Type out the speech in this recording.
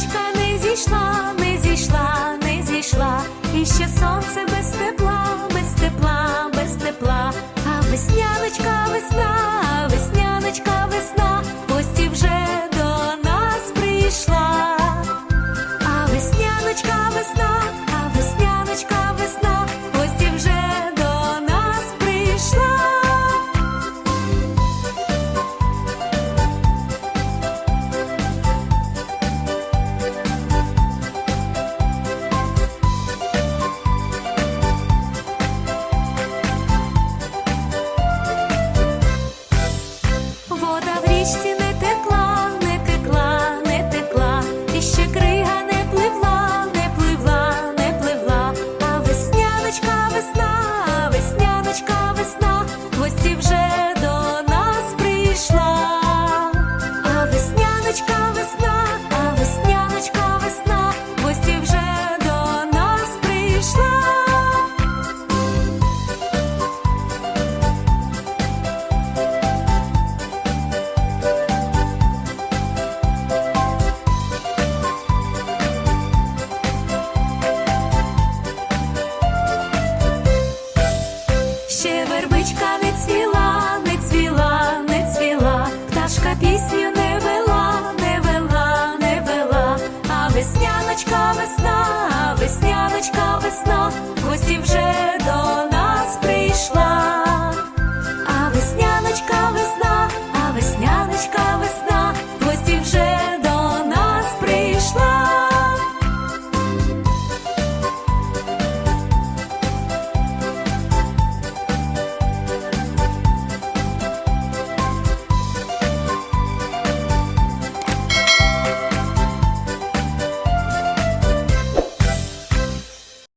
зірочка не зійшла, не зійшла, не зійшла, і ще сонце без тепла, без тепла, без тепла, а весняночка. річці не.